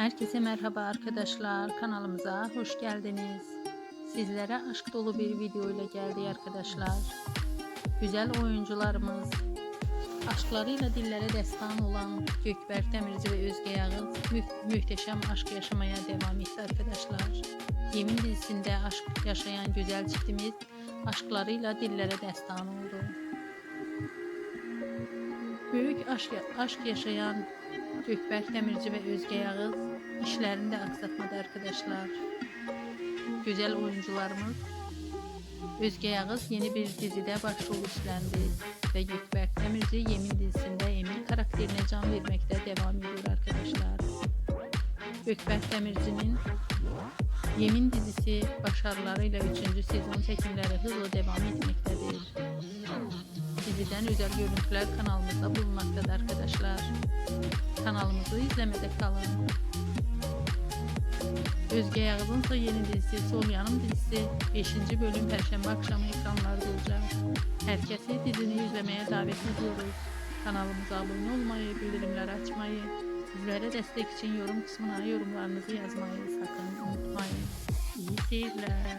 Herkese merhaba arkadaşlar. Kanalımıza hoş geldiniz. Sizlere aşk dolu bir video ile geldi arkadaşlar. Güzel oyuncularımız, aşklarıyla dillere destan olan Gökberk Demirci ve Özge Yağız mü- muhteşem aşk yaşamaya devam etti arkadaşlar. Yemin dizisinde aşk yaşayan güzel çiftimiz aşklarıyla dillere destan oldu. Büyük aşk, aşk yaşayan Gökberk Demirci ve Özge Yağız işlerini de aksatmadı arkadaşlar. Güzel oyuncularımız Özge Yağız yeni bir dizide başrol üstlendi ve Gökberk Demirci Yemin dizisinde Emir karakterine can vermekte devam ediyor arkadaşlar. Gökberk Demirci'nin Yemin dizisi başarılarıyla 3. sezon çekimleri hızla devam etmektedir. Diziden özel görüntüler kanalımızda bulunmaktadır arkadaşlar. Kanalımızı izlemede kalın. Özge Yağız'ın yeni dizisi Sol Yanım dizisi 5. bölüm Perşembe akşamı ekranlarda olacak. Herkesi dizini izlemeye davet ediyoruz. Kanalımıza abone olmayı, bildirimleri açmayı, bizlere destek için yorum kısmına yorumlarınızı yazmayı sakın unutmayın. İyi seyirler.